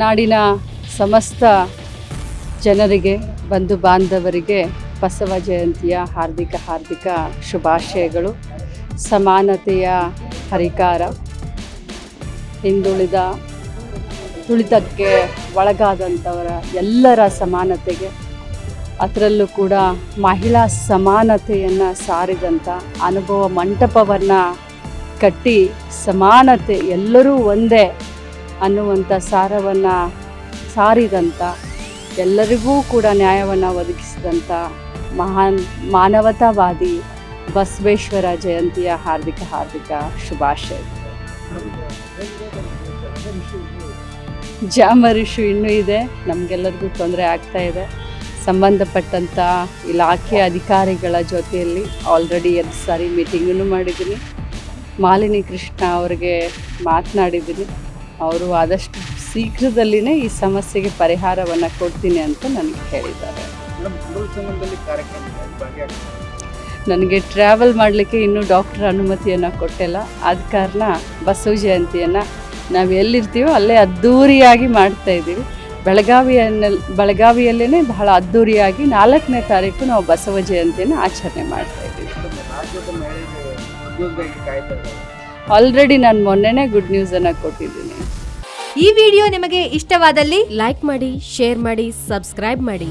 ನಾಡಿನ ಸಮಸ್ತ ಜನರಿಗೆ, ಬಂಧು ಬಾಂಧವರಿಗೆ ಬಸವ ಜಯಂತಿಯ ಹಾರ್ದಿಕ ಹಾರ್ದಿಕ ಶುಭಾಶಯಗಳು. ಸಮಾನತೆಯ ಹರಿಕಾರ. ಹಿಂದುಳಿದ, ತುಳಿತಕ್ಕೆ ಒಳಗಾದಂಥವರ ಎಲ್ಲರ ಸಮಾನತೆಗೆ, ಅದರಲ್ಲೂ ಕೂಡ ಮಹಿಳಾ ಸಮಾನತೆಯನ್ನು ಸಾರಿದಂಥ ಅನುಭವ ಮಂಟಪವನ್ನು ಕಟ್ಟಿ ಸಮಾನತೆ ಎಲ್ಲರೂ ಒಂದೇ ಅನ್ನುವಂಥ ಸಾರವನ್ನು ಸಾರಿದಂಥ ಎಲ್ಲರಿಗೂ ಕೂಡ ನ್ಯಾಯವನ್ನು ಒದಗಿಸಿದಂಥ ಮಹಾನ್ ಮಾನವತಾವಾದಿ ಬಸವೇಶ್ವರ ಜಯಂತಿಯ ಹಾರ್ದಿಕ ಹಾರ್ದಿಕ ಶುಭಾಶಯ. ಜಾಮರಿಷು ಇನ್ನೂ ಇದೆ. ನಮಗೆಲ್ಲರಿಗೂ ತೊಂದರೆ ಆಗ್ತಾ ಇದೆ. ಸಂಬಂಧಪಟ್ಟಂಥ ಇಲಾಖೆ ಅಧಿಕಾರಿಗಳ ಜೊತೆಯಲ್ಲಿ ಆಲ್ರೆಡಿ ಎರಡು ಸಾರಿ ಮೀಟಿಂಗನ್ನು ಮಾಡಿದ್ದೀನಿ. ಮಾಲಿನಿ ಕೃಷ್ಣ ಅವರಿಗೆ ಮಾತನಾಡಿದ್ದೀನಿ. ಅವರು ಆದಷ್ಟು ಶೀಘ್ರದಲ್ಲಿನೇ ಈ ಸಮಸ್ಯೆಗೆ ಪರಿಹಾರವನ್ನು ಕೊಡ್ತೀನಿ ಅಂತ ನನಗೆ ಹೇಳಿದ್ದಾರೆ. ನನಗೆ ಟ್ರಾವೆಲ್ ಮಾಡಲಿಕ್ಕೆ ಇನ್ನೂ ಡಾಕ್ಟರ್ ಅನುಮತಿಯನ್ನು ಕೊಟ್ಟಿಲ್ಲ. ಆದ ಕಾರಣ ಬಸವ ಜಯಂತಿಯನ್ನು ನಾವು ಎಲ್ಲಿರ್ತೀವೋ ಅಲ್ಲೇ ಅದ್ದೂರಿಯಾಗಿ ಮಾಡ್ತಾ ಇದ್ದೀವಿ. ಬೆಳಗಾವಿಯಲ್ಲಿ ಬೆಳಗಾವಿಯಲ್ಲೇ ಬಹಳ ಅದ್ಧೂರಿಯಾಗಿ ನಾಲ್ಕನೇ ತಾರೀಕು ನಾವು ಬಸವ ಜಯಂತಿಯನ್ನು ಆಚರಣೆ ಮಾಡ್ತಾ ಇದ್ದೀವಿ. ಆಲ್ರೆಡಿ ನಾನು ಮೊನ್ನೆನೇ ಗುಡ್ ನ್ಯೂಸನ್ನು ಕೊಟ್ಟಿದ್ದೀನಿ. ಈ ವಿಡಿಯೋ ನಿಮಗೆ ಇಷ್ಟವಾದಲ್ಲಿ ಲೈಕ್ ಮಾಡಿ ಶೇರ್ ಮಾಡಿ ಸಬ್ಸ್ಕ್ರೈಬ್ ಮಾಡಿ.